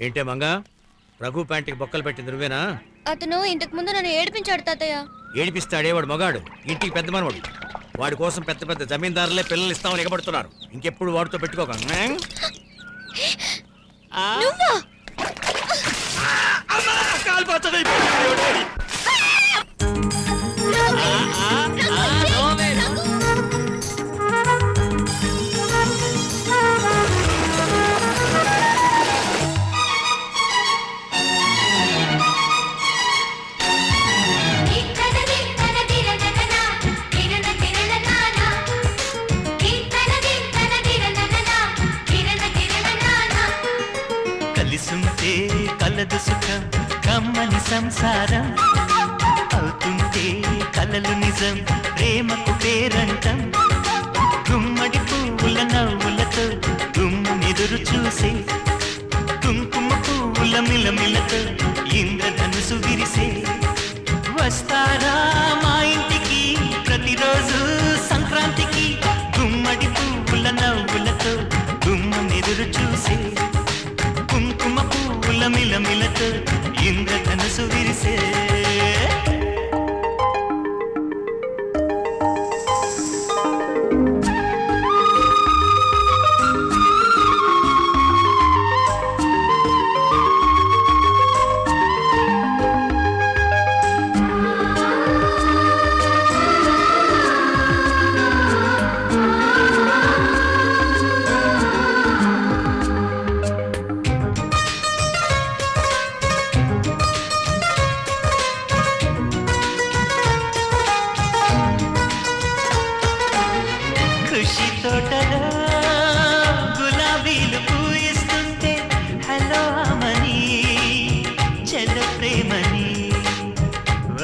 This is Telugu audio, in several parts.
ఏంటే మంగా? రఘు ప్యాంటుకి బొక్కలు పెట్టింది నువ్వేనా? అతను ఇంతకు ముందు నన్ను ఏడిపించాడు తాతయ్య. ఏడిపిస్తాడే వాడు మగాడు. ఇంటికి పెద్ద మనవాడు. వాడి కోసం పెద్ద పెద్ద జమీందారులే పిల్లలు ఇస్తామని ఎగబడుతున్నారు. ఇంకెప్పుడు వాడితో పెట్టుకోక. కలిసుంటే కలదు సుఖం కమ్మని సంసారం. అవుతుంటే కలలు నిజం ప్రేమకు పేరంటం. గుమ్మడి పువ్వుల నవ్వులతో గుమ్మెదురు చూసే కుంకుమ పువ్వుల మిలమిలతో ఇంద్రధనుసు విరిసే. వస్తా మిలమిలతో ఇంద్రధనుసు విరిసే ఖుషి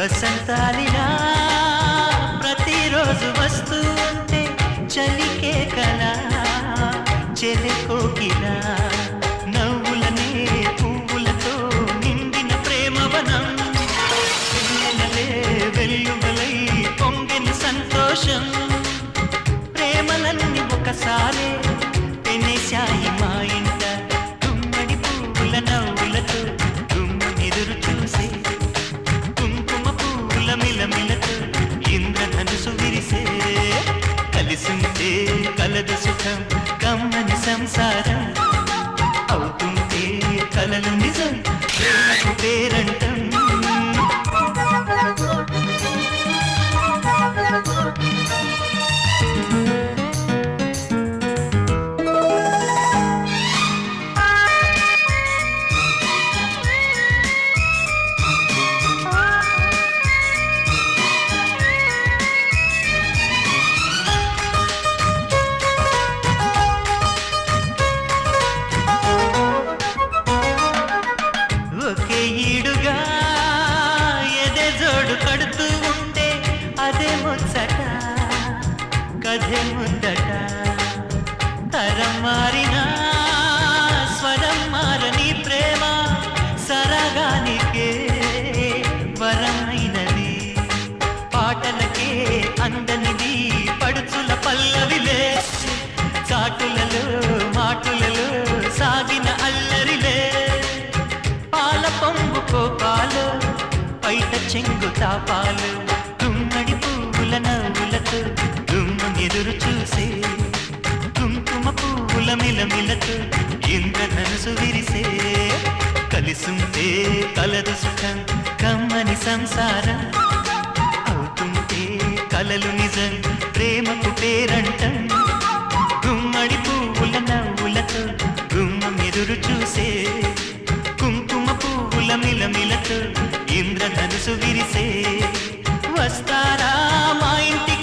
వసంతాలిలా ప్రతిరోజు వస్తూ ఉంటే చలికే కలా చెలి కోకిలా నవ్వులనే పువ్వులతో నిండిన ప్రేమవనం వెన్నెలలే వెల్లువలై పొంగిన సంతోషం. ప్రేమలన్నీ ఒకసారి కమ్మని కథే ముందట తరం మారిన స్వరం మారని ప్రేమ సరగానికే వరమైనది. పాటలకే అందనిది పడుచుల పల్లవిలే చాటులలో మాటులలో సాగిన అల్లరిలే. పాల పొంగు కోపాలు పైట చెంగు తాపాలు కలిసుంటే కలదు సుఖం కమ్మని సంసారం. అవుతుంటే కలలు నిజం ప్రేమకు పేరంట. గుమ్మడి పువ్వుల నవ్వులతో గుమ్మం ఎదురు చూసే కుంకుమ పువ్వుల మిలమిలతో ఇంద్రధనుసు విరిసే. వస్తారా మా ఇంటి